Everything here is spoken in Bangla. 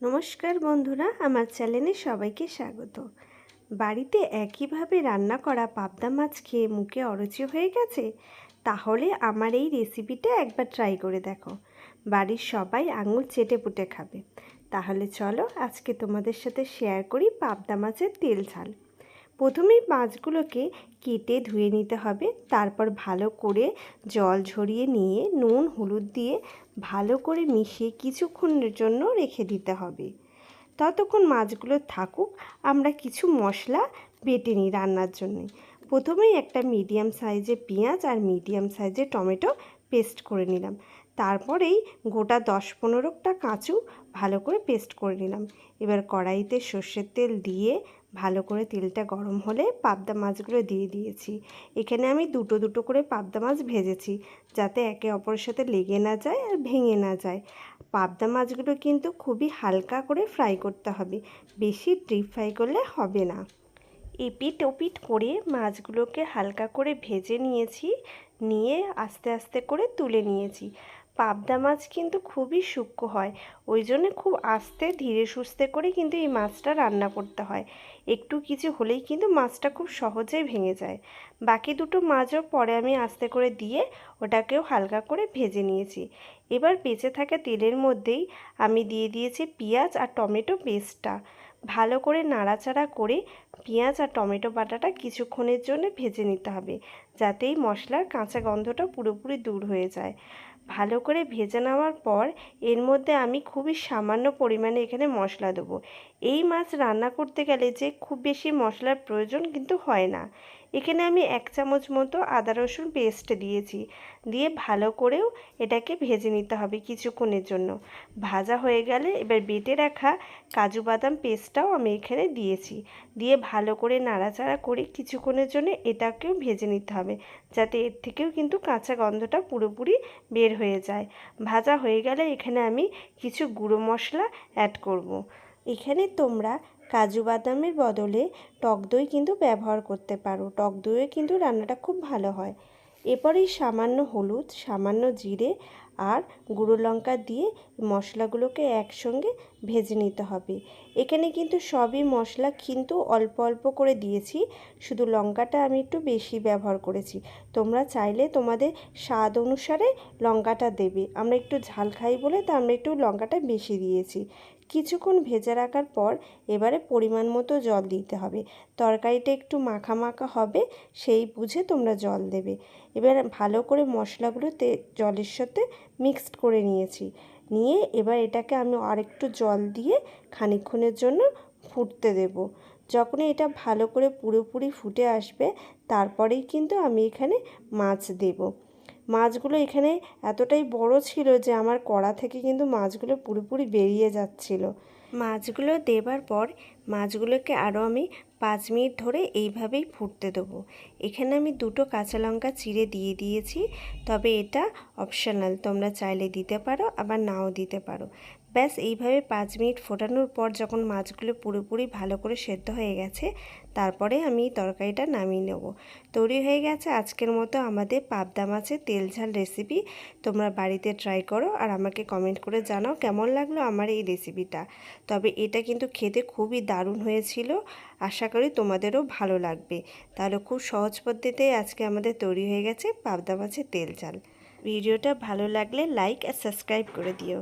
নমস্কার বন্ধুরা, আমার চ্যানেলে সবাইকে স্বাগত। বাড়িতে একইভাবে রান্না করা পাবদা মাছ খেয়ে মুখে অরুচি হয়ে গেছে? তাহলে আমার এই রেসিপিটা একবার ট্রাই করে দেখো। বাড়ির সবাই আঙুল চেটে পুটে খাবে। তাহলে চলো আজকে তোমাদের সাথে শেয়ার করি পাবদা মাছের তেল ঝাল। প্রথমেই মাছগুলোকে কেটে ধুয়ে নিতে হবে। তারপর ভালো করে জল ঝরিয়ে নিয়ে নুন, হলুদ দিয়ে ভালো করে মিশিয়ে কিছুক্ষণের জন্য রেখে দিতে হবে। ততক্ষণ মাছগুলো থাকুক, আমরা কিছু মশলা বেটে নিই রান্নার জন্য। প্রথমেই একটা মিডিয়াম সাইজে পেঁয়াজ আর মিডিয়াম সাইজে টমেটো পেস্ট করে নিলাম। তারপরেই গোটা দশ পনেরোটা কাঁচু ভালো করে পেস্ট করে নিলাম। এবার কড়াইতে সর্ষের তেল দিয়ে ভালো করে তেলটা গরম হলে পাবদা মাছগুলো দিয়ে দিয়েছি। এখানে আমি দুটো দুটো করে পাবদা মাছ ভেজেছি যাতে একে অপরের সাথে লেগে না যায় আর ভেঙে না যায়। পাবদা মাছগুলো কিন্তু খুবই হালকা করে ফ্রাই করতে হবে, বেশি ডিপ ফ্রাই করলে হবে না। এপিট ওপিট করে মাছগুলোকে হালকা করে ভেজে নিয়েছি, নিয়ে আস্তে আস্তে করে তুলে নিয়েছি। পাবদা মাছ কিন্তু খুবই সূক্ষ্ম হয়। ওই জন্যে খুব আস্তে, ধীরে, সুস্থে করে কিন্তু এই মাছটা রান্না করতে হয়। একটু কিছু হলেই কিন্তু মাছটা খুব সহজেই ভেঙে যায়। বাকি দুটো মাছও পরে আমি আস্তে করে দিয়ে ওটাকেও হালকা করে ভেজে নিয়েছি। এবার বেঁচে থাকা তেলের মধ্যেই আমি দিয়ে দিয়েছি পেঁয়াজ আর টমেটো পেস্টটা। ভালো করে নাড়াচাড়া করে পেঁয়াজ আর টমেটো বাটাটা কিছুক্ষণের জন্য ভেজে নিতে হবে, যাতে এই মশলার কাঁচা গন্ধটা পুরোপুরি দূর হয়ে যায়। ভালো করে ভেজে নেওয়ার পর এর মধ্যে আমি খুবই সামান্য পরিমাণে এখানে মশলা দেবো। এই মাছ রান্না করতে গেলে যে খুব বেশি মশলার প্রয়োজন কিন্তু হয় না। এখানে আমি এক চামচ মতো আদা রসুন পেস্ট দিয়েছি। দিয়ে ভালো করেও এটাকে ভেজে নিতে হবে কিছুক্ষণের জন্য। ভাজা হয়ে গেলে এবার বেটে রাখা কাজু বাদাম পেস্টটাও আমি এখানে দিয়েছি। দিয়ে ভালো করে নাড়াচাড়া করে কিছুক্ষণের জন্য এটাকেও ভেজে নিতে হবে, যাতে এর থেকেও কিন্তু কাঁচা গন্ধটা পুরোপুরি বের হয়ে যায়। ভাজা হয়ে গেলে এখানে আমি কিছু গুঁড়ো মশলা অ্যাড করব। এখানে তোমরা কাজু বাদামের বদলে টক দই কিন্তু ব্যবহার করতে পারো। টক দইয়ে কিন্তু রান্নাটা খুব ভালো হয়। এরপরেই সামান্য হলুদ, সামান্য জিরে আর গুঁড়ো লঙ্কা দিয়ে মশলাগুলোকে একসঙ্গে ভেজে নিতে হবে। এখানে কিন্তু সবই মশলা কিন্তু অল্প অল্প করে দিয়েছি, শুধু লঙ্কাটা আমি একটু বেশি ব্যবহার করেছি। তোমরা চাইলে তোমাদের স্বাদ অনুসারে লঙ্কাটা দেবে। আমরা একটু ঝাল খাই বলে তা আমরা একটু লঙ্কাটা বেশি দিয়েছি। কিছুক্ষণ ভেজে রাখার পর এবারে পরিমাণ মতো জল দিতে হবে। তরকারিটা একটু মাখা মাখা হবে, সেই বুঝে তোমরা জল দেবে। এবার ভালো করে মশলাগুলোতে জলের সাথে মিক্সড করে নিয়েছি। নিয়ে এবার এটাকে আমি আরেকটু জল দিয়ে খানিক্ষণের জন্য ফুটতে দেব। যখন এটা ভালো করে পুরোপুরি ফুটে আসবে, তারপরেই কিন্তু আমি এখানে মাছ দেব। মাছগুলো এখানে এতটাই বড় ছিল যে আমার কড়া থেকে কিন্তু মাছগুলো পুরোপুরি বেরিয়ে যাচ্ছিল। মাছগুলো দেবার পর মাছগুলোকে আরও আমি পাঁচ মিনিট ধরে এইভাবেই ফুটতে দেবো। এখানে আমি দুটো কাঁচা লঙ্কা চিড়ে দিয়ে দিয়েছি, তবে এটা অপশনাল তোমরা চাইলে দিতে পারো, আবার নাও দিতে পারো। ব্যাস, এইভাবে পাঁচ মিনিট ফোটানোর পর যখন মাছগুলো পুরোপুরি ভালো করে সেদ্ধ হয়ে গেছে তারপরে আমি তরকারিটা নামিয়ে নেব। তৈরি হয়ে গেছে আজকের মতো আমাদের পাবদা মাছের তেল ঝাল রেসিপি তোমরা বাড়িতে ট্রাই করো আর আমাকে কমেন্ট করে জানাও কেমন লাগল আমার এই রেসিপিটা তবে এটা কিন্তু খেতে খুবই দারুণ হয়েছিল। আশা করি তোমাদেরও ভালো লাগবে। তাহলে খুব সহজ পদ্ধতিতে আজকে আমাদের তৈরি হয়ে গেছে পাবদা মাছের তেল ঝাল। ভিডিওটা ভালো লাগলে লাইক আর সাবস্ক্রাইব করে দিও।